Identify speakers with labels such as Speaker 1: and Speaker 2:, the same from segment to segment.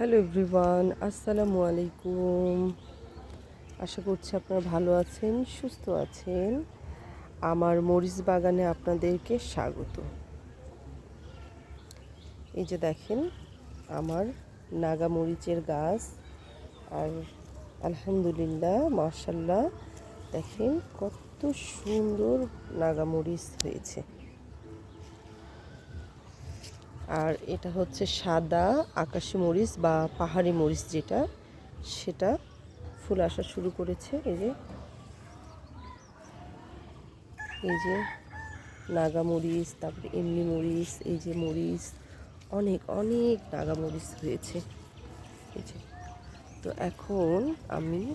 Speaker 1: Hello everyone, আসসালামু আলাইকুম। আশা করছি আপনারা ভালো আছেন, সুস্থ আছেন। আমার মরিচ বাগানে আপনাদেরকে স্বাগত। এই যে দেখেন, আমার নাগা মরিচের গাছ। আর আলহামদুলিল্লাহ মার্শাল্লাহ দেখেন কত সুন্দর নাগা মরিচ হয়েছে। আর এটা হচ্ছে সাদা আকাশি মরিচ বা পাহাড়ি মরিচ যেটা, সেটা ফুল আসা শুরু করেছে। এই যে এই যে নাগা মরিচ, তারপরে এমনি মরিচ, এই যে মরিচ, অনেক অনেক নাগা মরিচ হয়েছে। এই যে, তো এখন আমি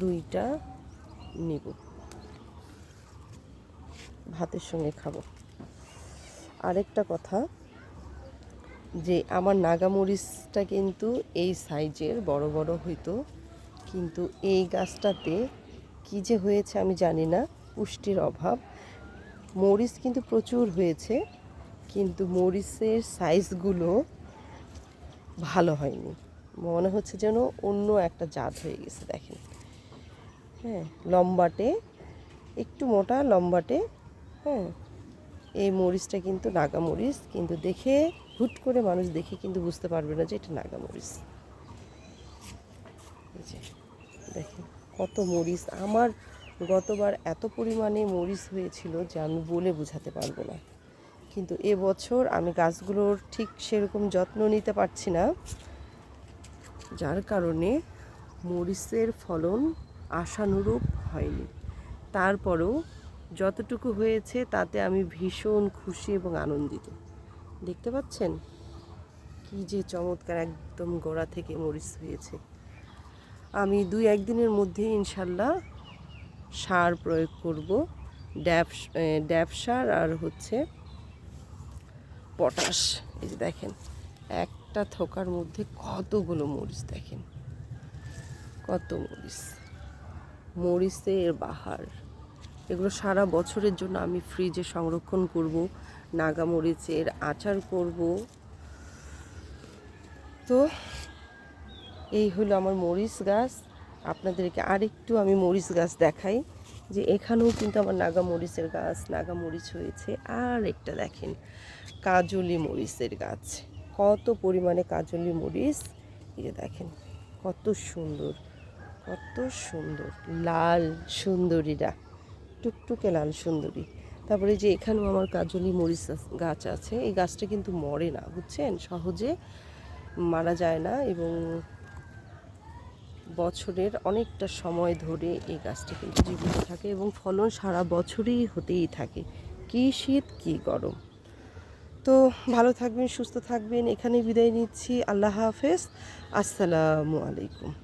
Speaker 1: দুইটা নেব। ভাতের সঙ্গে খাব। আরেকটা কথা যে আমার নাগামরিচটা কিন্তু এই সাইজের বড় বড় হইতো, কিন্তু এই গাছটাতে কী যে হয়েছে আমি জানি না, পুষ্টির অভাব। মরিচ কিন্তু প্রচুর হয়েছে, কিন্তু মরিচের সাইজগুলো ভালো হয়নি। মনে হচ্ছে যেন অন্য একটা জাত হয়ে গেছে, দেখেন। হ্যাঁ লম্বাটে, একটু মোটা, লম্বাটে হ্যাঁ। এই মরিচটা কিন্তু নাগা মরিচ, কিন্তু দেখে, হুট করে মানুষ দেখে কিন্তু বুঝতে পারবে না যে এটা নাগা মরিচ। দেখেন কত মরিচ। আমার গতবার এত পরিমাণে মরিচ হয়েছিল যে আমি বলে বোঝাতে পারব না। কিন্তু এবছর আমি গাছগুলোর ঠিক সেরকম যত্ন নিতে পারছি না। যার কারণে মরিচের ফলন আশানুরূপ হয়নি। তারপরেও যতটুকু হয়েছে তাতে আমি ভীষণ খুশি এবং আনন্দিত। দেখতে পাচ্ছেন? কি যে চমৎকার একদম গোড়া থেকে মরিচ হয়েছে। আমি দুই একদিনের মধ্যেই ইনশাল্লাহ সার প্রয়োগ করব। ড্যাব ড্যাব সার আর হচ্ছে পটাশ। এই যে দেখেন, একটা থোকার মধ্যে কতগুলো মরিচ দেখেন। কত মরিচ। মরিচের বাহার। এগুলো সারা বছরের জন্য আমি ফ্রিজে সংরক্ষণ করব, নাগামরিচের আচার করব। তো এই হলো আমার মরিচ গাছ। আপনাদেরকে আরেকটু আমি মরিচ গাছ দেখাই, যে এখানেও কিন্তু আমার নাগা মরিচের গাছ নাগা মরিচ হয়েছে। আর একটা দেখেন, কাজলি মরিচের গাছ। কত পরিমাণে কাজলি মরিচ। এই দেখেন, কত সুন্দর কত সুন্দর, লাল সুন্দরীরা। টুকটুকে লাল সুন্দরী। তারপরে যে এখানেও আমার কাজলি মরিচ গাছ আছে, এই গাছটা কিন্তু মরে না, বুঝছেন? সহজে মারা যায় না এবং বছরের অনেকটা সময় ধরে এই গাছটা কিন্তু জীবিত থাকে এবং ফলন সারা বছরই হতেই থাকে। কি শীত, কি গরম। তো ভালো থাকবেন, সুস্থ থাকবেন এখানে বিদায় নিচ্ছি। আল্লাহ হাফেজ। আসসালামু আলাইকুম।